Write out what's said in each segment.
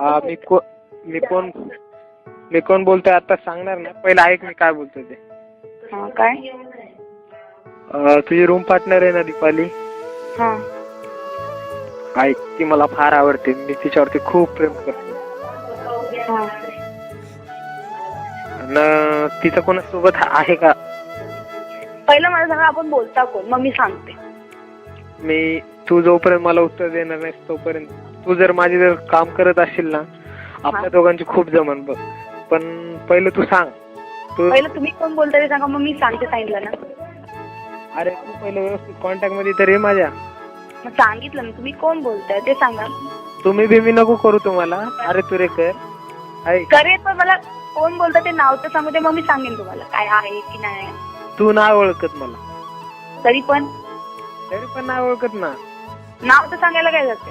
हा मी को मी कोण मी कोण बोलतोय आता सांगणार ना पहिलं ऐक मी काय बोलतोय ते. हा काय? अं, तुझी रूम पार्टनर आहे ना दीपाली? हा. ऐक ती मला फार आवडते. मी तिच्यावरती खूप प्रेम करतो. हा. न तिचं कोणासोबत आहे का? पहिलं मला सांगा आपण बोलता कोण? मग मी सांगते. मी तू जोपर्यंत मला उत्तर देणार नाहीस तोपर्यंत. तू जर माझी जर काम करत असशील ना आपल्या. दोघांची खूप जमन बघ. पण पहिलं तू सांग. तू पहिलं तुम्ही कोण बोलता ते सांगा मग मी सांगते सांगितलं ना. अरे तू पहिलं व्यवस्थित कॉन्टॅक्टमध्ये तर ये माझ्या. मग सांगितलं ना तुम्ही कोण बोलताय ते सांगा. तुम्ही बी मी नको करू तुम्हाला. अरे तू रे कर. ऐक. करेल पण मला कोण बोलता ते नाव तर सांगू दे मग मी सांगेन तुम्हाला काय आहे की नाही. तू नाही ओळखत मला. तरी पण. तरी पण नाही ओळखत ना. नाव तर सांगायला काय जाते?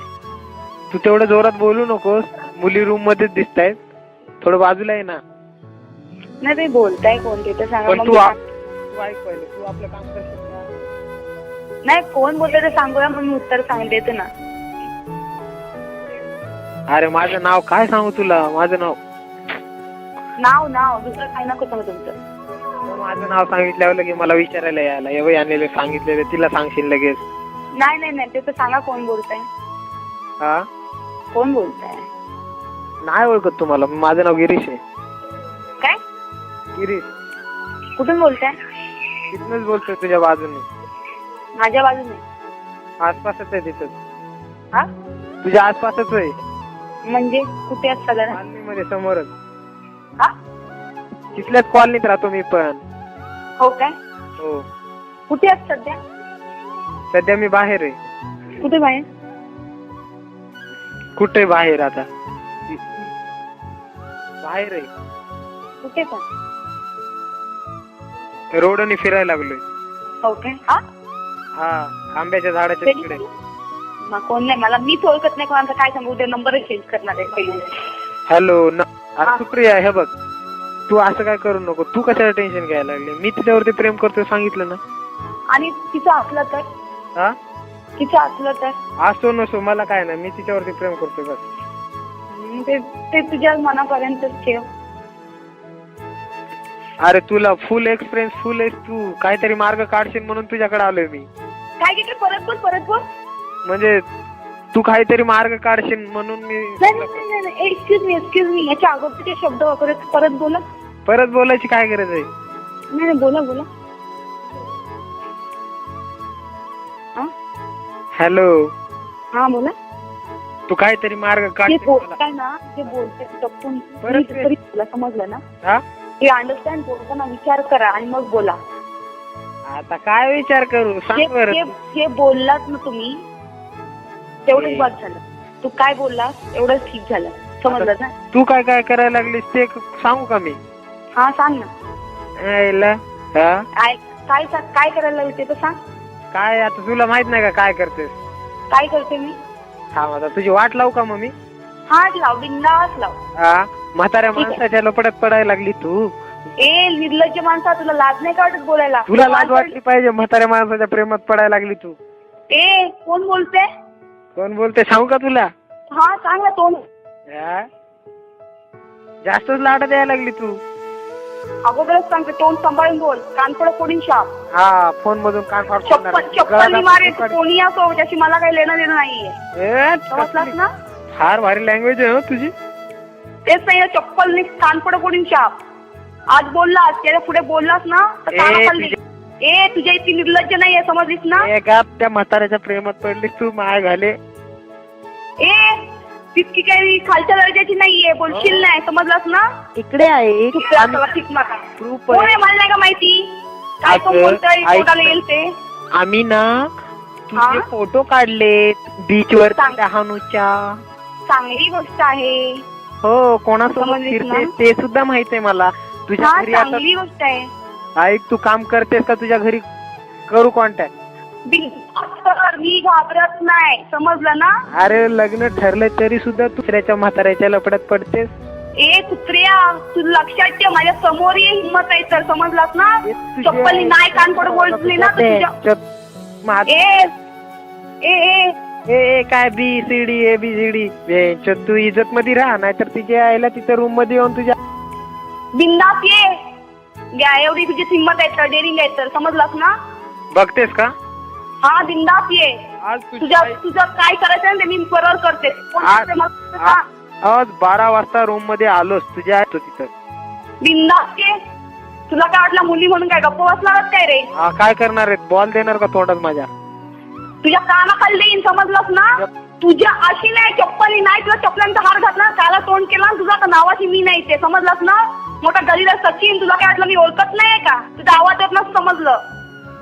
तू तेवढं जोरात बोलू नकोस. मुली रूम मध्येच दिसतायत. थोडं बाजूला आहे ना. नाही बोलताय कोण ते तर सांगा. पण मग तू मी आ- सांग- तू ऐक पहिलं तू आपलं काम करशील का? नाही कोण बोलतोय ते सांगूया मग मी उत्तर सांग देते ना. अरे माझं नाव काय सांगू तुला? माझं नाव नाव नाव. दुसरं काय नको सांगू तुमचं. माझं नाव सांगितल्यावर लगे मला विचारायला यायला. एवढे आणलेले सांगितलेले तिला सांगशील लगेच. नाही नाही नाही. ते तर सांगा कोण बोलताय. हा? कोण बोलताय? नाही ओळखत तुम्हाला. माझं नाव गिरीश आहे. काय? गिरीश. कुठून बोलताय? तिथनच बोलतोय तुझ्या बाजूने. माझ्या बाजूने. आसपासच आहे तिथं. हा? तुझ्या आसपासच आहे. म्हणजे कुठे जरा कॉलनीमध्ये समोरच. हा? तिथल्याच कॉलनीत राहतो मी पण. हो काय? हो. कुठे आहात सध्या? सध्या मी बाहेर आहे. कुठे बाहेर? कुठे बाहेर आता? बाहेर आहे. कुठे पण. रोडने फिरायला लागलोय. हो काय हा? हा आंब्याच्या झाडाच्या तिकडे. मग कोण नाही मला मीच ओळखत नाही कोणाचा काय सांगू उद्या नंबरच चेंज करणार आहे पहिले. हॅलो न हा. सुप्रिया हे बघ. तू असं काय करू नको तू कशाला टेन्शन घ्यायला लागली? मी तिच्यावरती प्रेम करतोय सांगितलं ना. आणि तिचं असलं तर? हा? तिचं असलं तर? असो नसो मला काय नाही. मी तिच्यावरती प्रेम करतोय बस. हम्म, ते ते तुझ्या मनापर्यंतच ठेव. अरे तुला फुल एक्सपिरियन्स फुल आहेस तू. काहीतरी मार्ग काढशील म्हणून तुझ्याकडे आलोय मी. काय घेते परत बोल परत बोल. म्हणजे तू काहीतरी मार्ग काढशील म्हणून मी नाही नाही नाही, नाही एक्सक्यूज मी एक्सक्यूज मी याच्या अगोदरचे शब्द वगैरे परत बोला. परत बोलायची काय गरज आहे? नाही नाही बोला बोला. हॅलो. हा बोला. तू काहीतरी मार्ग. बोलताय ना जे बोलते तरी तुला समजलं ना हा? ते अंडरस्टँड बोलताना विचार करा आणि मग बोला. आता काय विचार करू? जे सांग बरं. जे- तू. जे बोललात ना तुम्ही तेवढंच. बाद झालं. तू काय बोललास एवढंच ठीक झालं. समजलं ना? तू काय काय करायला लागलीस ते क- सांगू का मी? हा सांग ना. हा? काय काय सा- काय करायला लागलं ते तर सांग. काय आता तुला माहीत नाही का काय करतेस? काय करते मी? आता तुझी वाट लावू का मग मी हा लाव बिंदास लाव. हा? म्हाताऱ्या ठीक आहे. माणसाच्या लपड्यात पडायला लागली तू. ए निर्लज्ज माणसा तुला लाज नाही का वाटत बोलायला? तुला लाज वाटली पाहिजे म्हाताऱ्या माणसाच्या प्रेमात पडायला लागली तू. ए कोण बोलते कोण बोलते सांगू का तुला? हा सांग ना तोंड हा? जास्तच लाड द्यायला लागली तू. अगोदरच सांगते तोंड सांभाळून बोल. कानपड फोडीन शाप. हा फोन मधून कान फाड चप्पल चप्पल मारेल कोणी असो त्याची मला काही लेणं देणं नाहीये. समजलास ना? फार भारी लँग्वेज आहे हो तुझी. तेच नाही चप्पल कानपड फोडीन शाप. आज बोललास त्याच्या पुढे बोललास ना तर ए, कानं खाल्ली. ए तुझ्या इतकी निर्लज्ज नाहीये समजलीस ना? ए त्या म्हाताऱ्याच्या प्रेमात पडलीस तू माय घाले. ए तितकी काही खालच्या दर्जाची नाहीये बोलशील नाही समजलास ना इकडे आहे तू त्याला ठीक मारा. तू कोण आहे मला नाही का माहिती काय अगं, बोलतोय ऐक कोणाला ना. येईल ते आम्ही ना हा? तुझे फोटो काढले बीच वर सांग. डहाणूच्या चांगली गोष्ट आहे हो कोणासोबत समजलीस फिरते? ते सुद्धा माहीत आहे मला तुझ्या हा घरी आता चांगली गोष्ट आहे ऐक तू काम करतेस का तुझ्या घरी करू कॉन्टॅक्ट मी घाबरत नाही. समजलं ना? अरे लग्न ठरलं तरी सुद्धा दुसऱ्याच्या म्हाताऱ्याच्या लपड्यात पडतेस. ए कुत्र्या तू लक्षात ठेव माझ्यासमोर ये हिंमत आहे तर समजलास ना? चप्पलनी नाही कानपड बोलली ना तर तुझ्या ए ए ए. ए ए, काय B C D A B C D. तू इज्जत मध्ये राहा नाहीतर तिच्या आईला तिच्या रूममध्ये येऊन तुझ्या बिंदास ये. घ्या एवढी तुझी हिंमत आहे तर डेअरिंग आहे तर समजलास ना? बघतेस का? हा बिंदास ये. आज तुझ्या तुझं काय करायचं आहे ना ते मी बरोबर करते. कोण आज- करते बारा वाजता रूममध्ये आलोस. तुझ्या आई होती तिथं बिंदास ये. तुला काय वाटलं मुली म्हणून काय गप्प बसणारच काय रे? हा काय करणार आहेत? बॉल देणार का तोंडात माझ्या? तुझ्या कानाखाली देईन समजलंस ना. तुझ्या अशी नाही चप्पली नाही तुला चपलांचा हार घातला काला तोंड केला आणि तुझा नावाची मी नाही ते समजलंस ना? मोठा गलीला सचिन तुला काय वाटलं मी ओळखत नाही का? तुझा आवाज येत नसतं समजलं.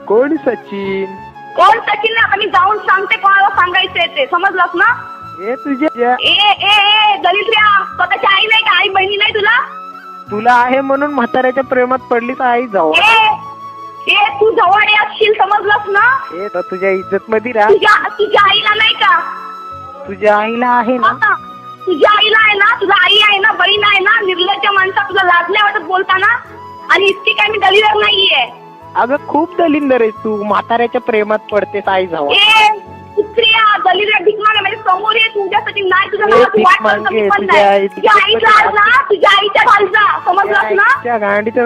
कोण सचिन? कोण सचिन नाही आता मी जाऊन सांगते कोणाला सांगायचंय ते. समजलंस ना? हे तुझ्या ए ए ए दलित स्वतःची आई नाही का? आई बहिणी नाही तुला? तुला आहे म्हणून म्हाताऱ्याच्या प्रेमात पडली तर आई जाऊ. ए ए तू जवळ ये असशील समजलंस ना? हे तर तुझ्या इज्जत मध्ये राहा. तुझ्या तुझ्या आईला नाही का? तुझ्या आईला आहे ना? तुझ्या आईला आहे ना? तुझा आई आहे ना? बहीण आहे ना? निर्लज्ज माणसा तुला लाज नाही वाटत बोलताना? आणि इतकी काय मी दलित नाहीये. अगं खूप दलिंदर आहेस तू. म्हाताऱ्याच्या प्रेमात पडतेस आई जाऊ म्हणजे समोर ये तुझ्यासाठी नाही तुझं ए, भीक मागे, तुझ्या आई- तुझ्या आईचा आल ना तुझ्या आईच्या समजलास ना. आईच्या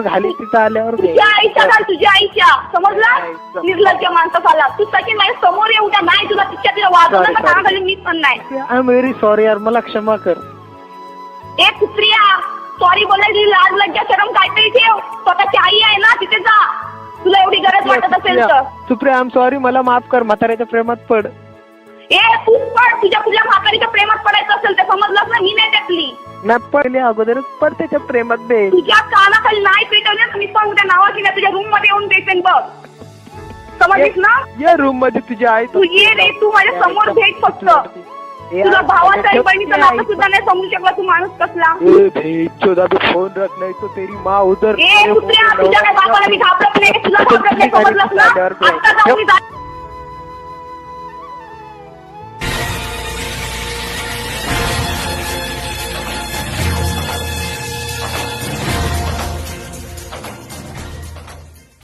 घाली तिथं आल्यावर. तुझ्या आईच्या घाल तुझ्या आईच्या. समजला? आईच्या. निर्लज्ज माणसाला तू सचिन माझ्यासमोर येऊ द्या नाही तुला तिच्या तिला वाजवलं Sorry, sorry. मी पण नाही. आय एम व्हेरी सॉरी यार मला क्षमा कर. ए कुत्रिया सॉरी बोलायची लाज लज्जा शरम काहीतरी ठेव. स्वतःची आई आहे ना तिथे जा. तुला एवढी गरज वाटत असेल तर. सुप्रिया आय एम सॉरी मला माफ कर म्हाताऱ्याच्या प्रेमात पड. ए तू पण तुझ्या तुझ्या म्हातारीच्या प्रेमात पडायचं असेल तर समजलंस ना मी नाही टाकली ना पडले अगोदरच पड त्याच्या प्रेमात दे तुझ्या कानाखाली नाही पेटवले तर मी पण उद्या नावाची नाही तुझ्या रूममध्ये येऊन बेसेन बघ. समजलीस ना? या रूममध्ये तुझी आई तू ये रे तू माझ्यासमोर भेट फक्त. तुला भावाचा आई बहिणीचं नातं सुद्धा नाही समजू शकला तू माणूस कसला. चौदा पे फोन रख नाही तो तेरी माँ उधर ए कुत्र्या तुझ्या काय बापाला मी घाबरत नाही तुला घाबरत नाही समजलंस ना आता जाऊन मी जा-